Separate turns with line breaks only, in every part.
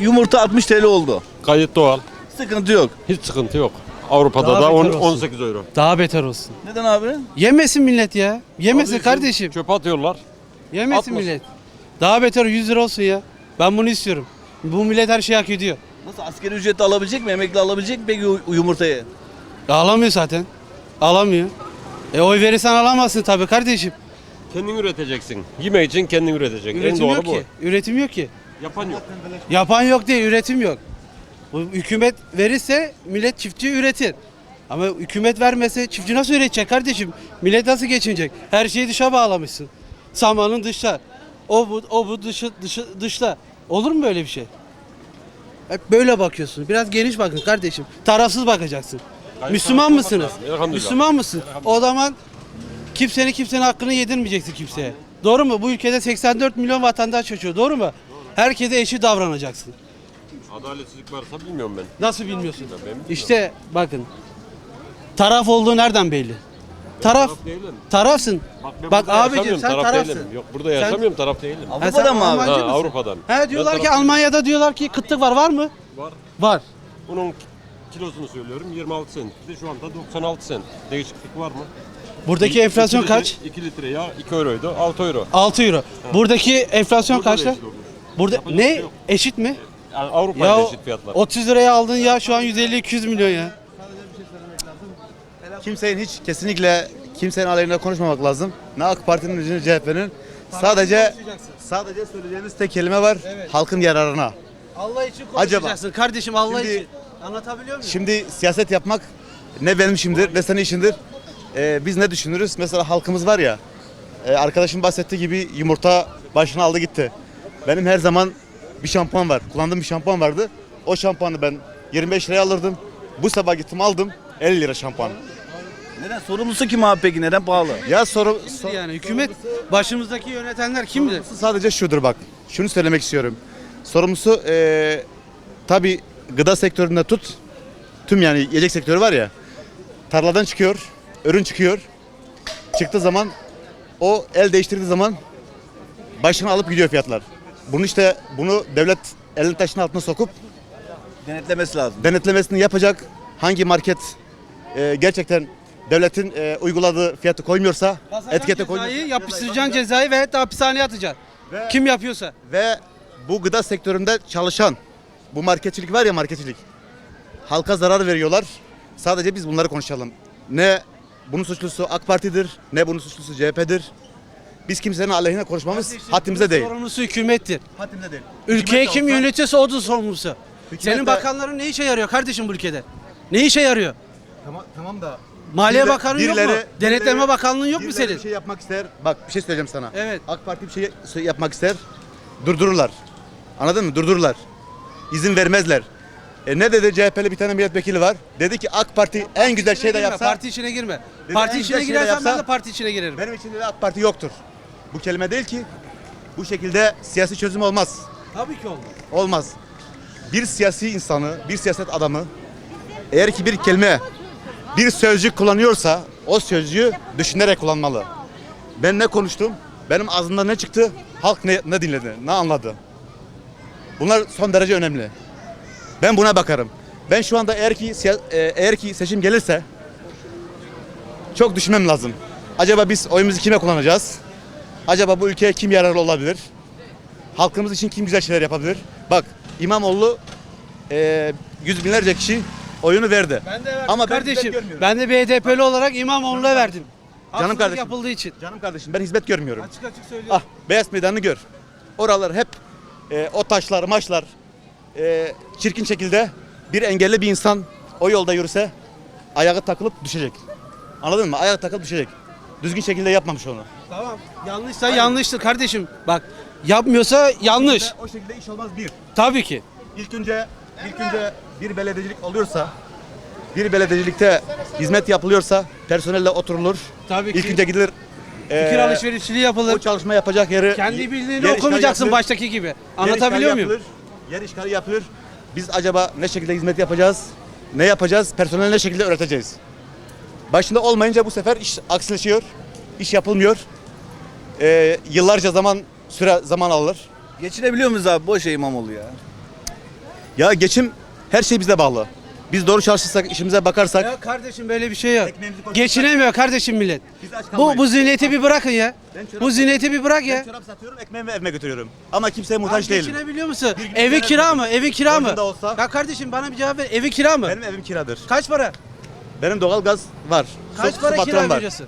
Yumurta 60 TL oldu.
Gayet doğal.
Sıkıntı yok.
Hiç sıkıntı yok. Avrupa'da
Daha
da on-
beter olsun.
18 euro.
Daha beter olsun.
Neden abi?
Yemesin millet ya. Yemesin
Alıyorsun,
kardeşim.
Çöpe atıyorlar.
Yemesin
atmasın.
millet. Daha beter 100 lira olsun ya. Ben bunu istiyorum. Bu millet her şeyi hak ediyor.
Nasıl asgari ücret alabilecek mi? Emekli alabilecek mi peki o yumurtayı?
Alamıyor zaten. Alamıyor. E oy verirsen alamazsın tabii kardeşim.
Kendin üreteceksin. Yeme için kendin üreteceksin. en
Üretim
doğru
yok
bu.
ki. Üretim yok ki.
Yapan yok.
Yapan yok değil, üretim yok. Bu hükümet verirse millet çiftçi üretir. Ama hükümet vermese çiftçi nasıl üretecek kardeşim? Millet nasıl geçinecek? Her şeyi dışa bağlamışsın. Samanın dışa. O bu, o bu dışı, dışı, dışta. Olur mu böyle bir şey? Hep böyle bakıyorsun. Biraz geniş bakın kardeşim. Tarafsız bakacaksın. Müslüman mısınız? Müslüman mısın? O zaman kimsenin kimsenin hakkını yedirmeyeceksin kimseye. Doğru mu? Bu ülkede 84 milyon vatandaş yaşıyor. Doğru mu? Herkese eşit davranacaksın.
Adaletsizlik varsa bilmiyorum ben.
Nasıl bilmiyorsun?
Ben bilmiyorum.
İşte bakın. Taraf olduğu nereden belli? Taraf.
taraf değilim.
Tarafsın.
ben
Bak
burada
abicim
yaşamıyorum,
sen
taraf
tarafsın.
Değilim. Yok burada yaşamıyorum taraf değilim.
Ha,
Avrupa'dan
sen
mı abi?
Almancı mısın?
Avrupa'dan.
He diyorlar
Ben
ki
taraf-
Almanya'da diyorlar ki kıtlık var var mı?
Var.
Var.
Bunun kilosunu söylüyorum 26 sent. Bir de şu anda 96 sent. Değişiklik var mı?
Buradaki enflasyon
İki litre-
kaç?
2 litre yağ 2 euroydu 6 euro.
6 euro. Buradaki enflasyon
Burada da
kaçta?
olmuş.
Burada
Yapacak
ne?
şey yok.
Eşit mi?
Yani Avrupa'da
Ya
eşit fiyatlar.
30 liraya aldın ya şu an 150-200 milyon ya.
Kimsenin hiç kesinlikle kimsenin aleyhine konuşmamak lazım. Ne AK Parti'nin ne CHP'nin. Sadece sadece söyleyeceğimiz tek kelime var. Halkın yararına.
Allah için
Acaba-
konuşacaksın kardeşim Allah
Şimdi-
için. Anlatabiliyor muyum?
Şimdi siyaset yapmak ne benim işimdir ne senin işindir. Ee, biz ne düşünürüz? Mesela halkımız var ya. e, arkadaşım bahsettiği gibi yumurta başına aldı gitti. Benim her zaman bir şampuan var. Kullandığım bir şampuan vardı. O şampuanı ben 25 liraya alırdım. Bu sabah gittim aldım 50 lira şampuan.
Neden? Sorumlusu kim abi peki? Neden pahalı?
Ya soru, sor-
yani hükümet başımızdaki yönetenler kimdir?
Sorumlusu sadece şudur bak. Şunu söylemek istiyorum. Sorumlusu eee tabi gıda sektöründe tut. Tüm yani yiyecek sektörü var ya. Tarladan çıkıyor. Ürün çıkıyor. Çıktığı zaman o el değiştirdiği zaman başına alıp gidiyor fiyatlar. Bunu işte bunu devlet elini taşın altına sokup
Denetlemesi lazım.
denetlemesini yapacak. Hangi market eee, gerçekten devletin eee, uyguladığı fiyatı koymuyorsa etikete koymuyorsa
cezayı, yapıştıracaksın cezayı ve hatta hapishaneye atacaksın.
Ve-
Kim yapıyorsa.
ve bu gıda sektöründe çalışan bu marketçilik var ya marketçilik halka zarar veriyorlar. Sadece biz bunları konuşalım. Ne bunun suçlusu AK Parti'dir ne bunun suçlusu CHP'dir. Biz kimsenin aleyhine konuşmamız haddimize değil.
Sorumlusu hükümettir.
Haddimize değil.
Ülkeyi
Hükümet
kim
olsa-
yönetiyorsa odur sorumlusu.
Hükümet
Senin
de-
bakanların ne işe yarıyor kardeşim bu ülkede? Ne işe yarıyor?
Tamam, tamam da
Maliye
Birileri-
Bakanı yok mu? Denetleme
birileri-
Bakanlığı yok mu
birileri
senin?
Bir şey yapmak ister. Bak bir şey söyleyeceğim sana.
Evet.
AK Parti bir şey yapmak ister. Durdururlar. Anladın mı? Durdururlar. İzin vermezler. E ne dedi CHP'li bir tane milletvekili var. Dedi ki AK Parti en güzel şey de
Girme,
yapsa
Parti içine girme.
Dedi,
Parti içine
şey de
girersen ben
yapsa-
de parti içine girerim.
Benim için de AK Parti yoktur. Bu kelime değil ki. Bu şekilde siyasi çözüm olmaz.
Tabii ki olmaz.
Olmaz. Bir siyasi insanı, bir siyaset adamı eğer ki bir kelime, bir sözcük kullanıyorsa o sözcüğü düşünerek kullanmalı. Ben ne konuştum? Benim ağzımdan ne çıktı? Halk ne, ne dinledi, ne anladı? Bunlar son derece önemli. Ben buna bakarım. Ben şu anda eğer ki e, eğer ki seçim gelirse çok düşünmem lazım. Acaba biz oyumuzu kime kullanacağız? Acaba bu ülkeye kim yararlı olabilir? Halkımız için kim güzel şeyler yapabilir? Bak İmamoğlu e, yüz binlerce kişi oyunu verdi.
Ben de verdim
Ama ben
kardeşim.
görmüyorum.
Ben de BDP'li olarak İmamoğlu'na verdim. Haksızlık
kardeşim.
yapıldığı için.
Canım kardeşim ben hizmet görmüyorum.
Açık açık söylüyorum.
Ah Beyaz Meydanı'nı gör. Oralar hep e, o taşlar, maçlar e, çirkin şekilde bir engelli bir insan o yolda yürüse ayağı takılıp düşecek. Anladın mı? Ayağı takılıp düşecek. Düzgün şekilde yapmamış onu.
Tamam. Yanlışsa yanlıştır kardeşim. Bak yapmıyorsa yanlış.
O şekilde iş olmaz bir.
Tabii ki.
İlk önce ilk önce bir belediyecilik oluyorsa bir belediyecilikte hizmet yapılıyorsa personelle oturulur.
Tabii ki.
İlk önce gidilir.
Fikir
eee,
alışverişini yapılır.
o çalışma yapacak yeri
Kendi
yer
bildiğini
işgali
okumayacaksın
yapılır,
baştaki gibi.
yer
Anlatabiliyor
işgali
muyum?
yapılır, Yer işgali yapılır. Biz acaba ne şekilde hizmet yapacağız? Ne yapacağız? Personel ne şekilde öğreteceğiz? Başında olmayınca bu sefer iş aksileşiyor. İş yapılmıyor. Eee, yıllarca zaman süre zaman alır.
Geçinebiliyor muyuz abi? Boş İmamoğlu ya.
Ya geçim her şey bize bağlı. Biz doğru çalışırsak, işimize bakarsak
Ya kardeşim böyle bir şey yok.
Ekmeğimizi.
Geçinemiyor kardeşim millet.
Biz aç
Bu
kalmayız.
bu zihniyeti bir bırakın ya.
Ben çorap-
Bu zihniyeti bir bırak ya.
ben çorap satıyorum, ekmeğimi evime götürüyorum. Ama kimseye
Abi
muhtaç değilim.
geçinebiliyor musun?
Gün
Evi kira mı? Evi kira mı?
Borcum da olsa-
Ya kardeşim bana bir cevap ver. Evi kira mı?
Benim evim kiradır.
Kaç para?
Benim doğalgaz var.
Kaç
Su-
para
su
kira
faturam var.
veriyorsun?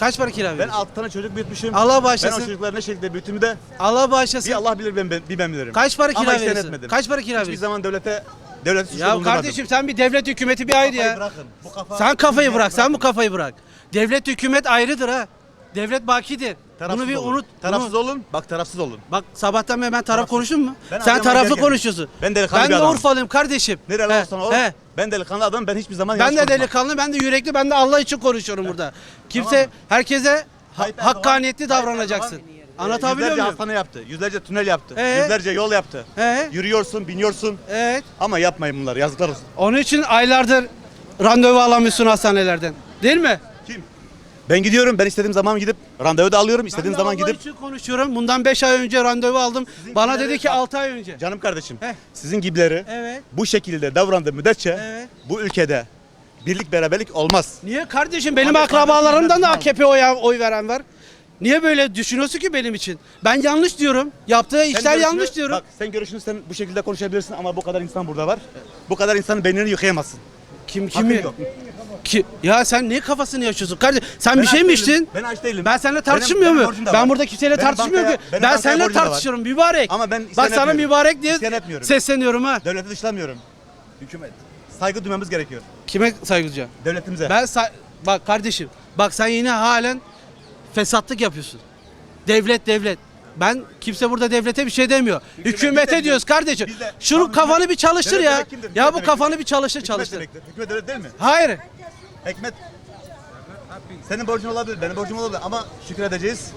Kaç para kira
Ben
veriyorsun?
6 tane çocuk büyütmüşüm.
Allah
Ben o
bağışlasın.
çocukları ne şekilde büyüttüğümü de
Allah bağışlasın.
bir Allah bilir ben, ben, bir ben bilirim.
Kaç para
Ama
kira
isyan
veriyorsun?
etmedim.
Kaç para kira
Hiçbir
veriyorsun?
zaman devlete devlete suçlu
Ya
bulundurmadım.
kardeşim sen bir devlet hükümeti bir ayrı ya.
bırakın. Bu kafa-
Sen kafayı bırak. Sen bu kafayı bırak. Devlet hükümet ayrıdır ha. Devlet bakidir.
Tarafsız
Bunu bir
olun.
unut.
Tarafsız
Bunu-
olun. Bak tarafsız olun.
Bak sabahtan beri ben taraf konuştum mu?
Ben
Sen
Adıyaman'a
taraflı konuşuyorsun.
Ben delikanlı
Ben
bir
de
adamım.
Urfalıyım kardeşim.
Nereli
He,
olsan ol.
he.
Ben delikanlı adamım. Ben hiçbir zaman
Ben
yanlış
de
konuşmam.
delikanlı, ben de yürekli, ben de Allah için konuşuyorum burada. Kimse, herkese ha-
Tayyip Erdoğan-
hakkaniyetli
Tayyip
davranacaksın.
Erdoğan, e,
Anlatabiliyor
Yüzlerce
muyum?
hastane yaptı. Yüzlerce tünel yaptı.
Ee?
Yüzlerce yol yaptı.
He,
Yürüyorsun, biniyorsun.
evet.
Ama yapmayın bunları. Yazıklar olsun.
Onun için aylardır randevu alamıyorsun hastanelerden. Değil mi?
Ben gidiyorum. Ben istediğim zaman gidip randevu da alıyorum. İstediğim
Ben
zaman gidip
için konuşuyorum. Bundan 5 ay önce randevu aldım. Bana dedi ki 6 ay önce.
canım kardeşim.
Heh.
Sizin gibileri
Evet.
bu şekilde davrandığı müddetçe
Evet.
bu ülkede birlik beraberlik olmaz.
Niye kardeşim? Benim akrabalarımdan da AKP oy, oy veren var. Niye böyle düşünüyorsun ki benim için? Ben yanlış diyorum. Yaptığı
Sen
işler
görüşünü-
yanlış diyorum.
Bak sen görüşünü sen bu şekilde konuşabilirsin ama bu kadar insan burada var. Bu kadar insanın beynini yıkayamazsın.
Kim
Hakkın
kimi?
yok.
Ki, ya sen ne kafasını yaşıyorsun kardeşim? Sen
Ben
bir şey mi
değilim.
içtin?
Ben aç değilim.
Ben seninle tartışmıyor
benim da
Ben burada kimseyle
Benim
tartışmıyorum
bankaya-
ki.
benim
Ben seninle
da var.
tartışıyorum mübarek.
Ama ben
Bak sana mübarek diye sesleniyorum ha.
Devleti dışlamıyorum. Hükümet. Saygı duymamız gerekiyor.
Kime saygı duyacağım?
Devletimize.
Ben bak kardeşim bak sen yine halen fesatlık yapıyorsun. Devlet devlet. Ben kimse burada devlete bir şey demiyor. Hükümete
biz de-
diyoruz kardeşim. Şunu kafanı
hükümet-
bir çalıştır ya.
kimdir?
Ya
Hükümet
bu kafanı bir çalıştır
Hükümet
çalıştır.
Hükümet devlet değil mi?
Hayır.
Hikmet. Senin borcun olabilir, benim borcum olabilir ama şükredeceğiz.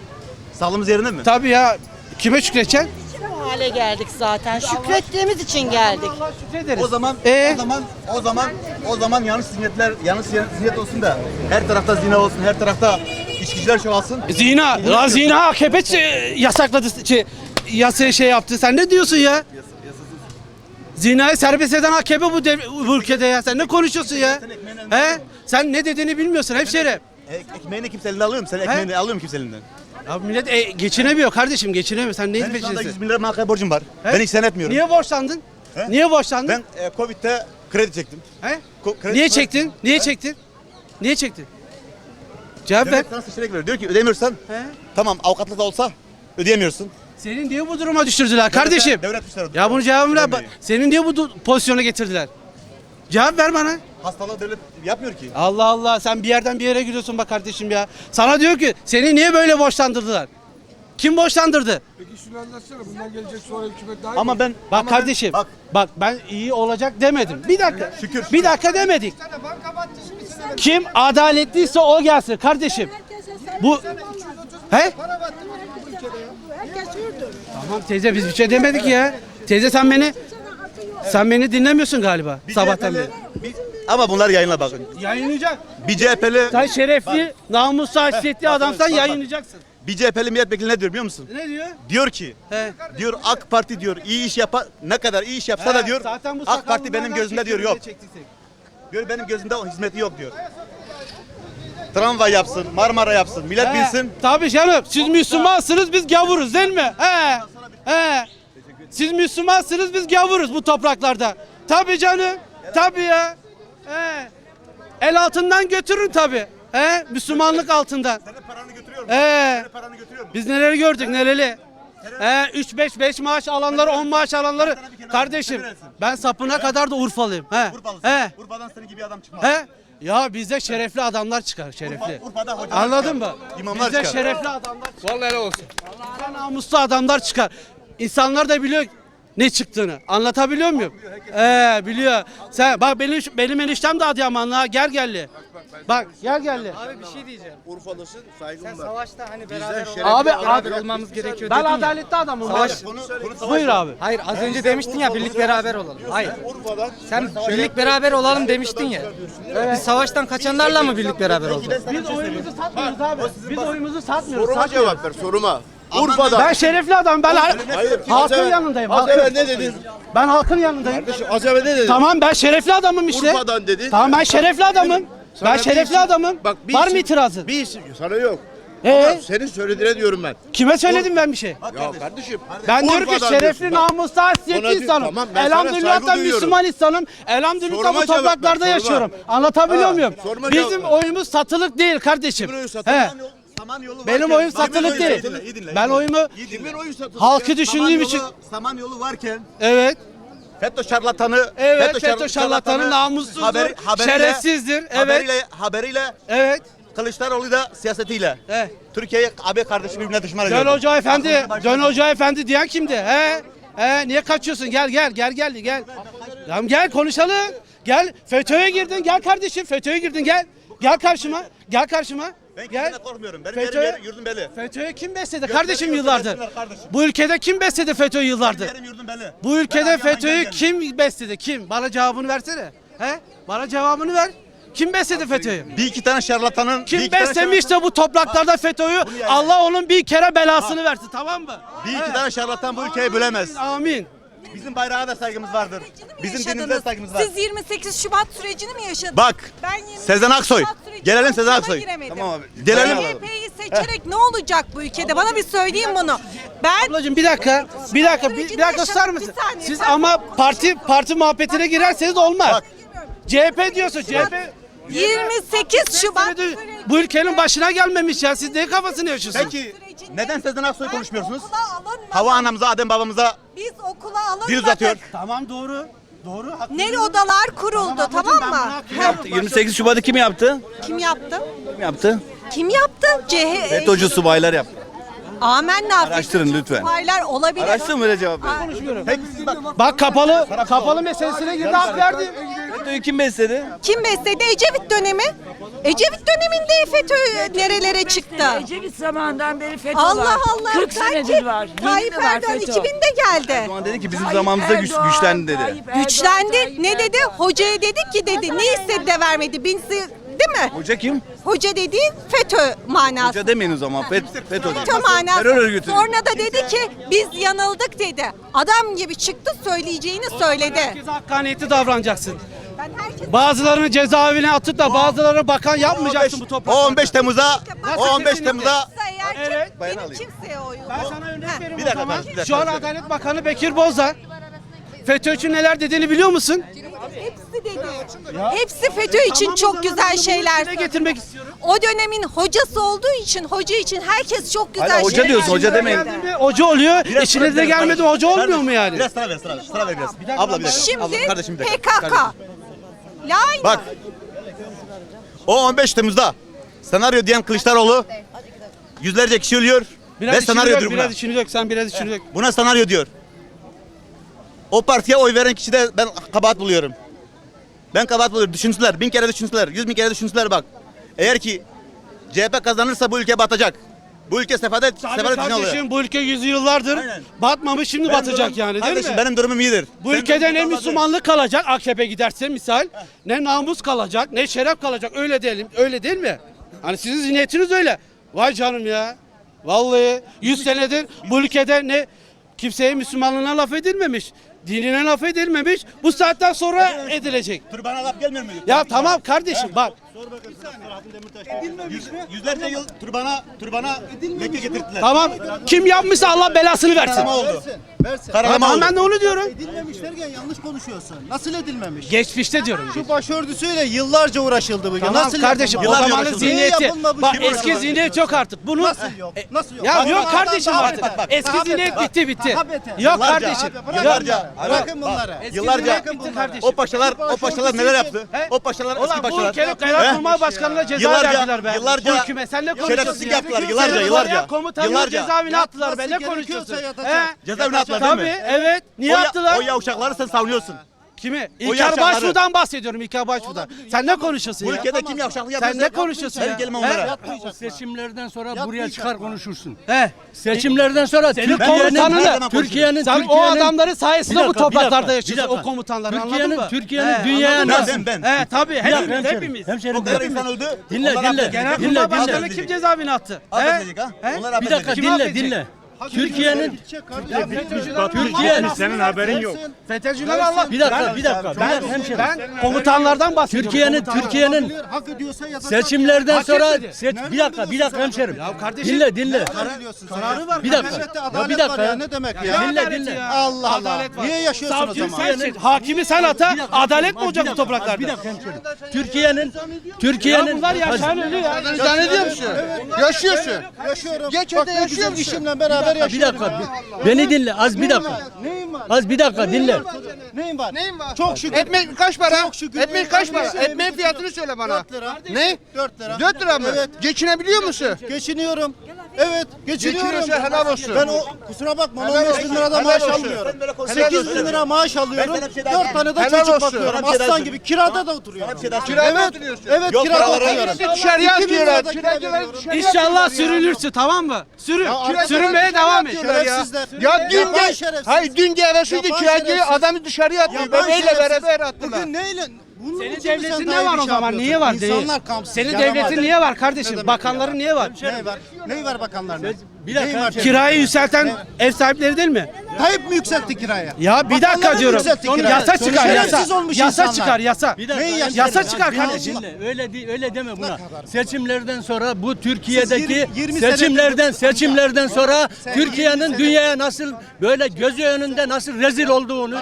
Sağlığımız yerinde mi?
Tabii ya. Kime şükredeceksin?
Bu hale geldik zaten. Şükrettiğimiz için geldik.
Allah şükrederiz.
O zaman
Ee?
o zaman o zaman o zaman yanlış zihniyetler yanlış zihniyet olsun da her tarafta zina olsun, her tarafta içkiciler çoğalsın.
Zina, lan zina AKP ç- yasakladı, şey, yasa şey yaptı. Sen ne diyorsun ya? Zinayı serbest eden AKP bu, dev- bu ülkede ya. Sen ne konuşuyorsun ya? He? Sen ne dediğini bilmiyorsun hemşerim.
E, ekmeğini kimse elinden alıyor mu? Sen ekmeğini alıyor mu kimse elinden?
Ya millet e, geçinemiyor kardeşim geçinemiyor. Sen neyin
Benim şu anda 100
peşindesin?
bin lira bankaya borcum var.
He?
Ben hiç sen etmiyorum.
Niye borçlandın?
He?
Niye borçlandın?
Ben e, Covid'de kredi çektim.
He?
Ko- kredi-
Niye çektin? Niye
He?
çektin? Niye çektin? Cevap ver.
Devlet sana seçenek veriyor. Diyor ki ödemiyorsan
He?
tamam avukatlık da olsa ödeyemiyorsun.
Senin niye bu duruma düşürdüler kardeşim?
Devlet düşer.
Ya bunu cevabını ver.
Ödemeyi.
Senin niye bu du- pozisyona getirdiler? Cevap ver bana.
Hastalığı devlet yapmıyor ki.
Allah Allah sen bir yerden bir yere gidiyorsun bak kardeşim ya. Sana diyor ki seni niye böyle borçlandırdılar? Kim borçlandırdı?
Peki şunu anlatsana bundan gelecek sonra hükümet daha iyi
Ama
mi?
ben
Bak
ama
kardeşim.
Ben,
bak.
bak
ben iyi olacak demedim. Bir dakika.
Şükür.
Bir dakika demedik. Kim adaletliyse o gelsin kardeşim. Bu He? Tamam teyze biz bir şey demedik ya. Teyze sen beni sen beni dinlemiyorsun galiba
bir
sabahtan
CHP'li
beri.
bir- ama bunlar yayınla bakın.
Yayınlayacak.
Bir CHP'li
Sen şerefli, namuslu, haysiyetli
bak,
adamsan
bak, bak.
yayınlayacaksın.
bir CHP'li milletvekili ne diyor biliyor musun?
Ne diyor?
Diyor ki
He.
diyor AK Parti diyor iyi iş yapar ne kadar iyi iş yapsa da diyor
Zaten bu
AK Parti benim gözümde diyor yok.
çektirsek.
Diyor benim gözümde o hizmeti yok diyor. Tramvay yapsın, Marmara yapsın, millet
He,
bilsin.
Tabii canım. Siz Müslümansınız biz gavuruz değil mi? He. He. Siz Müslümansınız biz gavuruz bu topraklarda. Tabii canım. Tabii ya. He. El altından götürün tabii. He. Müslümanlık altından.
Senin paranı götürüyor mu?
He.
Senin paranı götürüyor mu?
Biz neleri gördük nereli? He 3 5 5 maaş alanları 10 maaş alanları
sana bir kenara-
kardeşim
sen neresin?
ben sapına kadar da Urfalıyım. He.
Urfalısın.
He.
Urfa'dan senin gibi adam çıkmaz.
He? Ya bizde şerefli adamlar çıkar şerefli.
Urfa- Urfa'da hocalar
Anladın
çıkar,
mı?
imamlar
bizde
çıkar.
şerefli adamlar çıkar.
Vallahi helal olsun.
Bizde namuslu adamlar çıkar. İnsanlar da biliyor ne çıktığını. Anlatabiliyor muyum? Ee biliyor. Sen bak benim benim eniştem de Adıyamanlı ha gel gelli. Bak gel gelli.
Abi bir şey diyeceğim.
Urfalısın saygım
Sen
var.
savaşta hani beraber
şerefli
Abi,
beraber
abi-
olmamız gerekiyor
Ben
dedin ya.
adaletli adamım.
Savaş-
konu savaş.
Buyur abi.
Hayır az önce demiştin ya birlik beraber olalım. Hayır.
Urfa'dan
Sen birlik beraber olalım demiştin ya. Biz savaştan kaçanlarla mı birlik beraber olacağız?
Biz oyumuzu satmıyoruz abi. Biz oyumuzu satmıyoruz.
soruma cevap ver soruma. Urfa'da.
Ben şerefli adam. Ben ha-
Hayır.
halkın
evvel-
yanındayım.
Az
halkın.
evvel ne dedin?
Ben halkın yanındayım.
Kardeşim az evvel ne dedin?
Tamam ben şerefli adamım işte.
Urfa'dan dedin.
Tamam ben şerefli adamım.
Sana
Ben
bir
şerefli
isim-
adamım.
Bak, bir
Var
isim-
mı itirazın?
Bir isim sana yok.
Ee,
Ama senin söylediğine diyorum ben.
kime söyledim ben bir şey?
Ya kardeşim.
Ben diyorum ki
Urfa'dan
şerefli,
diyorsun. Bak,
namuslu, haysiyetli
Ona diyor-
insanım.
tamam, ben sana
Elhamdülillah
saygı
da
duyuyorum.
Müslüman insanım. Elhamdülillah
Soruma
bu
cevap ver,
topraklarda
sorma.
yaşıyorum. Anlatabiliyor
Ha,
muyum?
cevap
Bizim
ver.
oyumuz satılık değil kardeşim.
Kimin oyu satılık?
He. Benim oyum satılık değil. Ben oyumu
Kimin oyu satıldı?
halkı düşündüğüm için
Samanyolu varken
Evet.
FETÖ şarlatanı
Evet, FETÖ şarlatanı namussuzdur, şerefsizdir, evet.
Haberiyle, haberiyle
Evet.
Kılıçdaroğlu da siyasetiyle.
He.
Türkiye'yi abi kardeşi birbirine düşman
Dön
ediyor.
Hoca Efendi, Dön Hoca Efendi diyen kimdi? He? He, niye kaçıyorsun? Gel gel gel gel gel. Tamam gel konuşalım. Gel FETÖ'ye girdin. Gel kardeşim FETÖ'ye girdin gel. Gel karşıma. Gel karşıma.
Ben
Gel.
kimseden korkmuyorum. Benim
FETÖ
yerim, yurdum belli.
FETÖ'yü kim besledi kardeşim yıllardır?
kardeşim.
Bu ülkede kim besledi FETÖ'yü yıllardır?
Yerim yurdum belli.
Bu ülkede FETÖ'yü kim besledi? Kim? Bana cevabını versene. He? Bana cevabını ver. Kim besledi FETÖ'yü?
Bir iki tane şarlatanın
Kim
iki tane
beslemiş de bu topraklarda FETÖ'yü? Allah onun bir kere belasını versin tamam mı?
bir iki tane şarlatan bu ülkeyi bölemez.
Amin.
Bizim bayrağa da saygımız vardır. Bizim dinimize
yaşadınız?
saygımız var.
Siz 28 Şubat sürecini mi yaşadınız?
Bak,
Ben 28
Sezen Aksoy. Gelelim Sezen Aksoy. Tamam abi. Gelelim.
CHP'yi seçerek ne olacak bu ülkede? Bana bir söyleyin bunu. Ben
Ablacığım bir dakika, bir dakika, bir, bir dakika susar mısın?
Bir saniye,
Siz ama parti parti muhabbetine girerseniz olmaz. CHP diyorsun, CHP
28 Şubat
bu ülkenin başına gelmemiş ya. Siz ne kafasını yaşıyorsunuz?
Peki neden Sezen Aksoy konuşmuyorsunuz?
Okula alınmadan-
Hava anamıza, Adem babamıza
Biz okula alınmadık.
dil uzatıyor.
Tamam doğru. Doğru. haklı.
Nere odalar kuruldu tamam,
ablacığım, ben
mı?
bunu
Ha,
yaptım.
28 Şubat'ı kim yaptı?
Kim yaptı?
Kim yaptı?
Kim yaptı? CH
FETÖ'cü subaylar yaptı.
Amenna.
Araştırın lütfen.
Subaylar olabilir.
Araştırın böyle cevap verin.
Aa,
Bak kapalı kapalı meselesine girdi hak verdi.
FETÖ'yü kim besledi?
Kim besledi? Ecevit dönemi. Ecevit döneminde FETÖ nerelere çıktı?
Ecevit zamanından beri FETÖ
Allah
var.
Allah.
40
sanki
senedir var. Yeni
Tayyip
mi var
Erdoğan
FETÖ?
2000'de geldi.
O zaman dedi ki bizim
Tayyip
zamanımızda güç,
Erdoğan,
güçlendi dedi.
Tayyip Erdoğan,
Güçlendi.
Tayyip
Ne dedi?
Erdoğan.
Hocaya dedik ki dedi. Ne istedi de vermedi. Bizi değil mi?
Hoca kim?
Hoca dediğin FETÖ manası.
Hoca demeyin o zaman. FET, FETÖ.
FETÖ manası.
Terör örgütü.
Sonra da dedi ki biz yanıldık dedi. Adam gibi çıktı söyleyeceğini söyledi.
Herkese hakkaniyetli davranacaksın. Bazılarını cezaevine atıp da bazılarını bakan yapmayacaksın bu
O
topraklarda.
15 Temmuz'a, o 15
kesinlikle?
Temmuz'a
Evet.
Bayan
benim
alayım.
kimseye oy
Ben sana örnek vereyim
Bir
o
dakika
zaman.
bir dakika,
Şu an
bir dakika.
Adalet Bakanı Bekir Bozdağ FETÖ'cü neler dediğini biliyor musun?
Hepsi dedi. Hepsi FETÖ için çok güzel şeyler.
Ne getirmek istiyorum?
O dönemin hocası olduğu için, hoca için herkes çok güzel
Hala hoca
şeyler
diyorsun, hoca demeyin.
Geldi mi hoca oluyor.
Biraz
İçine
sıra
de gelmedi
kardeşim.
hoca olmuyor
Kardeşim,
mu yani?
Biraz sıra ver, sıra ver. Sıra ver biraz. Abla bir dakika.
Şimdi
Abla, kardeşim bir dakika.
PKK.
Kardeşim.
Line
Bak. O 15 Temmuz'da senaryo diyen Kılıçdaroğlu yüzlerce kişi ölüyor
Biraz
ve senaryo diyor buna.
biraz içini dök, sen biraz içini dök.
Buna senaryo diyor. O partiye oy veren kişi de ben kabahat buluyorum. Ben kabahat buluyorum. Düşünsünler. Bin kere düşünsünler. Yüz bin kere düşünsünler bak. Eğer ki CHP kazanırsa bu ülke batacak. Bu ülke sefadet,
Tabii
sefadet oluyor.
kardeşim bu ülke yüzyıllardır
Aynen.
batmamış şimdi
Benim
batacak
durum-
yani değil
kardeşim,
mi?
benim durumum iyidir.
Bu
Senin
ülkede ne
değil.
Müslümanlık kalacak AKP giderse misal ne namus kalacak ne şeref kalacak öyle diyelim öyle değil mi? Hani sizin zihniyetiniz öyle. Vay canım ya. Vallahi 100 senedir bu ülkede ne kimseye Müslümanlığına laf edilmemiş. Dinine laf edilmemiş. Bu saatten sonra edilecek.
Türbana laf gelmiyor mu?
Ya tamam kardeşim bak.
Yüz, yüzlerce yıl türbana, türbana Mekke getirdiler.
Tamam. Kim yapmışsa Allah belasını versin.
Karalama oldu.
Tamam,
Karalama oldu.
ben de onu diyorum.
Edilmemiş derken yanlış konuşuyorsun. Nasıl edilmemiş?
Geçmişte diyorum.
Şu başörtüsüyle yıllarca uğraşıldı bugün.
Tamam
Nasıl
kardeşim o?
Yıllarca
zamanın
uğraşıldı.
zihniyeti.
Yapılmamış?
Bak
Kim
eski
uğraşıldı?
zihniyet çok artık. Bunu
Nasıl yok?
E,
Nasıl yok?
Ya
Bak,
yok
bak,
kardeşim artık.
beter.
Eski
Daha
zihniyet
beter.
bitti bitti.
Daha beter.
Yok
Yıllarca,
kardeşim.
Yıllarca.
bunları. Bırakın bunları.
Eski
Yıllarca
zihniyet bitti kardeşim.
o paşalar, o paşalar neler yaptı?
He?
O paşalar,
Ulan
eski
bu
paşalar.
ülkenin
He?
Başkanı'na ceza
Yıllarca-
verdiler be.
yıllarca
bu hükümet sen ne konuşuyorsun
şerefsizlik
ya?
yaptılar, yıllarca, yıllarca.
Komutanını
Yıllarca.
cezaevine attılar be. Ne konuşuyorsun? He?
Cezaevine attılar değil
Tabii
mi?
evet. Niye
o, ya-
attılar?
o yavşakları sen savunuyorsun.
Kimi? İlker
yavşakları.
Başbuğ'dan bahsediyorum İlker Başbuğ'dan. Sen ne konuşuyorsun
Bu
ya?
ülkede kim yavşaklık
Sen
yapıyorsa
ne konuşuyorsun ya?
gelmem
He?
onlara.
Seçimlerden sonra buraya çıkar konuşursun.
He.
Seçimlerden sonra
Senin
Türkiye'nin
komutanını
Türkiye'nin
sen o
Türkiye'nin
adamların sayesinde
Bir
bu
dakika, bir
topraklarda
dakika,
yaşıyorsun
bir
o
dakika.
komutanları anladın
Türkiye'nin
mı?
Türkiye'nin
He,
dünyaya
anladın mı?
nasıl
Ben, ben.
He tabii
Bir dakika,
hepimiz
hemşerim,
hepimiz.
hemşerim,
O kadar
dinle.
insan öldü.
Dinle,
Onlar
dinle.
affedecek.
Genel
Dinle,
Kurmay
dinle.
Başkanı kim cezaevine attı? He?
Affedecek ha?
He?
Onlar
Bir dakika.
Kim
dinle
affedecek?
dinle. Türkiye'nin
Türkiye
Senin haberin yok.
FETÖ'cüler Allah.
bir dakika bir dakika bir dakika hemşerim.
Ben komutanlardan bahsediyorum.
Türkiye'nin Türkiye'nin
hak ediyorsa yazacak.
seçimlerden
Hak
sonra seç, bir dakika bir dakika hemşerim.
kardeşim-
Dinle dinle.
Kararı var.
Bir dakika. Ya bir dakika
var ya.
ya.
Ne demek
Ya
ya?
dinle dinle.
Allah Allah. Niye yaşıyorsun o zaman?
hakimi sen ata, adalet mi olacak bu topraklarda?
Bir dakika hemşerim. Türkiye'nin Türkiye'nin
Bunlar yaşayan ölü ya.
Zannediyor musun? Yaşıyorsun.
Yaşıyorum.
Geç
Bak
öde
ne beraber
bir
yaşıyorum.
dakika bir- beni dinle az bir dakika.
Neyin var?
Az bir dakika dinle.
Neyin var?
Neyin var?
Çok şükür.
Ekmek kaç para?
Çok şükür.
Ekmek kaç para?
Ekmeğin
Ekmeğin fiyatını söyle bana.
4 lira.
Ne?
4 lira.
4 lira mı?
Evet.
Geçinebiliyor musun?
Geçiniyorum. Evet, geçiniyorum.
Geçiniyorsa helal olsun.
Ben o kusura bakma
Helal
15 bin
olsun.
lirada
Helal
maaş
olsun.
almıyorum.
Helal
8 bin lira maaş alıyorum. 4 tane de
Helal
çocuk
olsun.
bakıyorum. Aslan
olsun.
gibi kirada da oturuyorum.
Kirada
evet,
oturuyorsun.
Evet,
Yok,
kirada
paraları
oturuyorum.
Dışarıya
2000
atıyorlar.
lirada kira
Kiracılar
veriyorum.
dışarıya
İnşallah
atıyorlar ya.
sürülürsün tamam mı? Sürün. Sürünmeye devam et.
Atıyorlar ya.
Şerefsizler.
Ya dün
Yapan şerefsiz.
Hayır dün gelseydi
Yapan
kiracıyı
şerefsiz.
adamı dışarıya atıyor.
Yapan
Bebeğiyle
şerefsiz.
beraber attılar.
Bugün neyle? Bunun
Senin
için mi sen
devletin ne var o
şey
zaman? Niye var?
İnsanlar kampsız.
Senin devletin niye var kardeşim?
demek
Bakanların niye var?
Ne var? Neyi var bakanların?
Bir dakika.
Neyi var?
Kirayı yükselten ev sahipleri değil mi?
Tayyip mi yükseltti kirayı?
Ya bir dakika diyorum.
yükseltti kirayı.
Yasa çıkar
Şerefsiz
yasa.
olmuş
Yasa
insanlar.
çıkar yasa.
Bir dakika.
Neyi
hemşerim,
Yasa çıkar
bir
kardeşim.
Dinle. Öyle değil, öyle deme buna. Seçimlerden sonra bu Türkiye'deki
yirmi- yirmi
seçimlerden seçimlerden sonra
Sen
Türkiye'nin dünyaya nasıl böyle gözü önünde nasıl rezil olduğunu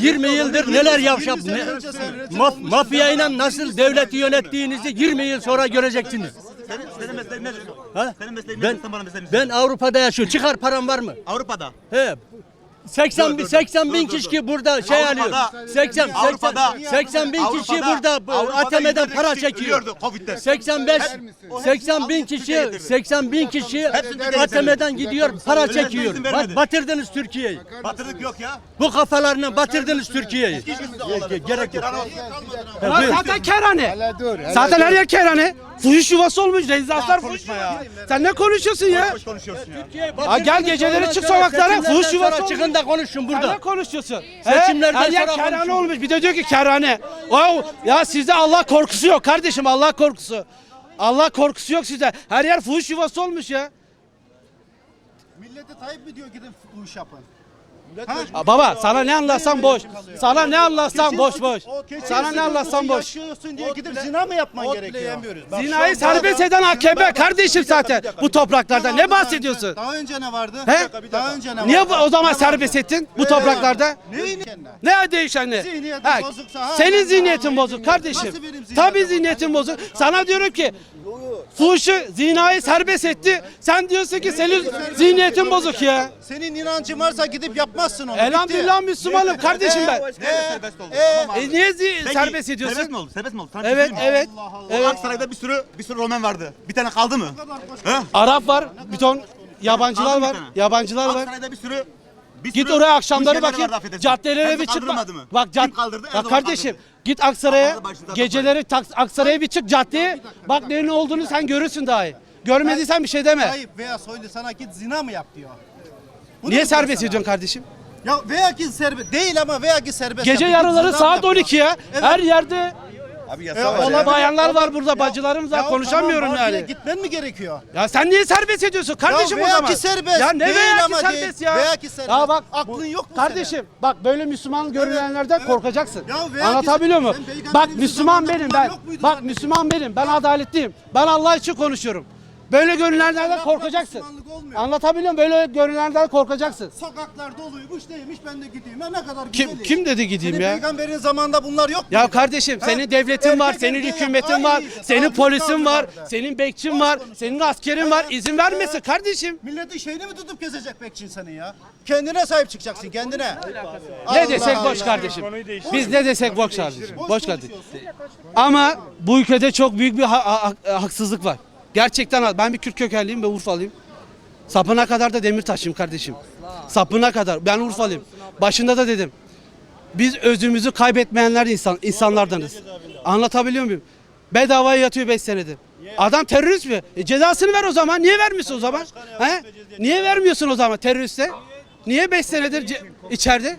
20 yıldır neler yapşap
sene
ne, maf, mafyayla nasıl devleti yönettiğinizi 20 yıl sonra göreceksiniz.
Senin mesleğin nedir?
Ha?
Senin mesleğin
Ben?
Sen bana mesleğini
ben Avrupa'da yaşıyorum. Çıkar param var mı?
Avrupa'da.
He. 80 bin,
Dur, dur,
80 bin
dur, dur,
kişi burada şey
Avrupa'da-
alıyor. 80
Avrupa'da-
80 80 bin kişi
Avrupa'da-
burada bu
Avrupa'da
ATM'den para çekiyor.
ölüyordu Covid'den.
85
o
80 bin kişi
getirdi.
80 bin kişi. ATM'den gidiyor para çekiyor.
vermedi.
batırdınız Türkiye'yi.
Batırdık yok ya.
Bu kafalarına batırdınız Türkiye'yi. Gerek yok. Buyur.
Zaten kerhane. Zaten her yer kerhane. Fuhuş yuvası olmuş. Rezidanslar fuhuş Sen ne konuşuyorsun ya?
Boş konuşuyorsun ya.
Ha, gel geceleri çık sokaklara,
seçimlerden
fuhuş yuvası
sonra Çıkın da konuşun
Sen
burada.
ne konuşuyorsun?
Seçimlerden
He? Her yer
sonra
kerhane
konuşun.
olmuş. Bir de diyor ki kerhane. Wow. Ya sizde Allah korkusu yok kardeşim. Allah korkusu. Allah korkusu yok sizde. Her yer fuhuş yuvası olmuş ya.
Millete Tayyip mi diyor gidin iş yapın?
Aa, Baba sana ne anlatsam boş. Sana ne anlatsam boş boş. Sana ne anlatsam boş.
Yaşıyorsun diye gidip zina mı yapman gerekiyor?
Zinayı serbest eden AKP kardeşim zaten bu topraklarda. Ne bahsediyorsun?
Daha önce ne vardı?
He?
Daha önce ne vardı?
Niye bu- o zaman serbest ettin bu topraklarda?
Neyin?
Ne değişen ne?
Zihniyetin
Ha,
bozuksa ha,
Senin
de
zihniyetin bozuk kardeşim.
Nasıl benim zihniyetim
Tabii
bozuk?
zihniyetin bozuk. Sana diyorum ki fuhuşu, zinayı serbest etti. Sen diyorsun ki senin zihniyetin bozuk ya.
Senin inancın varsa gidip yapmazsın onu.
Elhamdülillah Müslümanım kardeşim ben.
Serbest oldu.
Ee,
E niye zi-
Peki,
serbest ediyorsun?
Serbest mi oldu? Serbest mi oldu? Sana bir şey
Evet,
söyleyeyim mi?
evet.
O
Evet.
Aksaray'da bir sürü bir sürü Roman vardı. Bir tane kaldı mı? He?
Arap var, bir ton yabancılar
bir
var.
tane.
Yabancılar var.
Aksaray'da bir sürü bir
Git
sürü
oraya akşamları
şeyler
bakayım.
vardı, affedersin.
Caddelere
Hepsi
bir çık.
kaldırılmadı
Bak,
mı?
bak, cad-
Kim kaldırdı?
bak
Erdoğan
kardeşim
kaldırdı.
git Aksaray'a
Kaldırdı, başında
geceleri tak- Aksaray'a bir çık caddeye. Bak ne ne olduğunu sen görürsün daha iyi. Görmediysen bir şey deme.
Tayyip veya Soylu sana git zina mı yap diyor. Bunu
Niye serbest ediyorsun kardeşim?
Ya veya ki serbest değil ama veya ki serbest
Gece
yap. Git
yarıları saat
mı yap
12 ya.
Evet.
Her yerde
Abi
E,
yasa var ya.
bayanlar var burada, bacılarımız var.
Ya
Konuşamıyorum
tamam,
yani.
Gitmen mi gerekiyor?
Ya sen niye serbest ediyorsun kardeşim
veya
o zaman?
ki serbest,
Ya ne
değil
veya ki
ama değil.
serbest ya?
Veya ki serbest.
Ya bak
Aklın
bu-
yok mu
Kardeşim bak böyle Müslüman görünenlerden
evet.
korkacaksın.
Ya veya ki
Anlatabiliyor muyum?
sen peygamberimizin
Bak Müslüman
zamanında
benim
bunlar
ben.
yok muydu
Bak
zaten?
Müslüman benim. Ben adaletliyim. Ben Allah için konuşuyorum. Böyle görünenlerden korkacaksın. Anlatabiliyor muyum? Böyle görünenlerden korkacaksın.
Sokaklar doluymuş neymiş ben de gideyim. Ha ne kadar
Kim
güzel.
kim dedi gideyim
Senin
ya?
peygamberin zamanında bunlar yok
Ya
muydu?
kardeşim
Ha?
senin devletin var,
Erkek
senin
erkeğe
hükümetin var,
aynıydı.
senin
Tamam,
polisin
tabii
var,
vardı.
senin bekçin var, senin askerin var. İzin vermesin kardeşim.
Milletin şeyini mi tutup gezecek bekçin senin ya? Kendine sahip çıkacaksın kendine.
Ne desek boş kardeşim. Biz ne desek boş kardeşim.
Boş
kardeşim. Ama bu ülkede çok büyük bir ha- ha- ha- haksızlık var. Gerçekten ben bir Kürt kökenliyim ve Urfalıyım. Sapına kadar da Demirtaş'ım kardeşim. Sapına kadar. Ben Urfalıyım. Başında da dedim. Biz özümüzü kaybetmeyenler insan insanlardanız. Anlatabiliyor muyum? Bedavaya yatıyor 5 senedir. Adam terörist mi? E cezasını ver o zaman. Niye vermiyorsun o zaman? He? Niye vermiyorsun o zaman teröriste? Niye 5 senedir ce- içeride?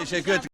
Teşekkür ederim.